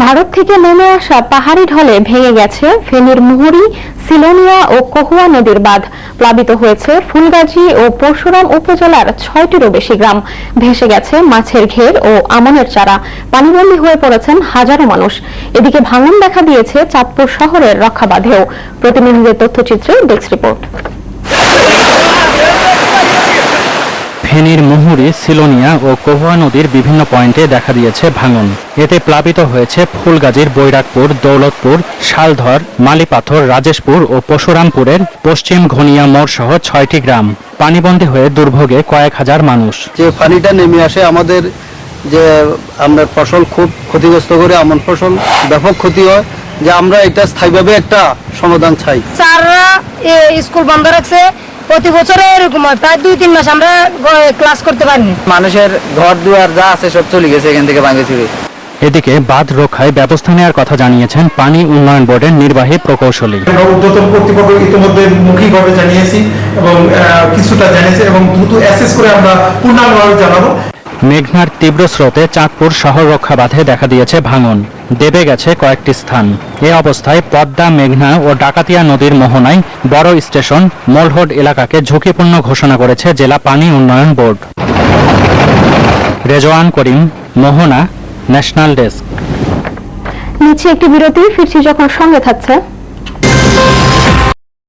ভারত থেকে নেমে আসা পাহাড়ি ঢলে ভেঙে গেছে ফেনীর মুহুরী, সিলোনিয়া ও কহুয়া নদীর বাঁধ। প্লাবিত হয়েছে ফুলগাজী ও পরশুরাম উপজেলার ছয়টিরও বেশি গ্রাম। ভেসে গেছে মাছের ঘের ও আমনের চারা। পানিবন্দী হয়ে পড়েছেন হাজারো মানুষ। এদিকে ভাঙন দেখা দিয়েছে চাঁদপুর শহরের রক্ষা বাঁধেও প্রতিনিধিদের তথ্যচিত্রে ডেস্ক রিপোর্ট। ফেনীর মুহুরী সিলোনিয়া ও কহুয়া নদীর বিভিন্ন পয়েন্টে দেখা দিয়েছে ভাঙন। এতে প্লাবিত হয়েছে ফুলগাজীর বৈরাগপুর দৌলতপুর শালধর মালিপাথর রাজেশপুর ও পশুরামপুরের পশ্চিম ঘনিয়া মোড় সহ ছয়টি গ্রাম। পানিবন্দী হয়ে দুর্ভোগে কয়েক হাজার মানুষ। যে পানিটা নেমে আসে আমাদের যে আমরা ফসল খুব ক্ষতিগ্রস্ত করে এমন ফসল ব্যাপক ক্ষতি হয় যে আমরা এটা স্থায়ীভাবে একটা সমাধান চাই। স্যাররা এ, স্কুল বন্ধ রাখছে প্রতি বছরে এরকম হয় প্রায় দুই তিন মাস আমরা ক্লাস করতে পারিনি। মানুষের ঘর দুয়ার যা আছে সব চলে গেছে এখান থেকে ভাঙে চুরি এদিকে বাদ রক্ষায় ব্যবস্থা নেওয়ার কথা জানিয়েছেন পানি উন্নয়ন বোর্ডের নির্বাহী প্রকৌশলী। আমরা কর্তৃপক্ষ ইতিমধ্যে মুখীভাবে জানিয়েছি এবং কিছুটা জানিয়েছে এবং দ্রুত অ্যাসেস করে আমরা পূর্ণাঙ্গভাবে জানাব। মেঘনার তীব্র স্রোতে চাঁদপুর শহর রক্ষা বাঁধে দেখা দিয়েছে ভাঙন। দেবে গেছে কয়েকটি স্থান। এ অবস্থায় পদ্মা, মেঘনা ও ডাকাতিয়া নদীর মোহনায় বড় স্টেশন, মোলহোড এলাকাকে ঝুঁকিপূর্ণ ঘোষণা করেছে জেলা পানি উন্নয়ন board. Rezwan Karim, Mohona, national desk. নিচে একটি বিরতি, ফিরছি যখন সঙ্গে থাকছে।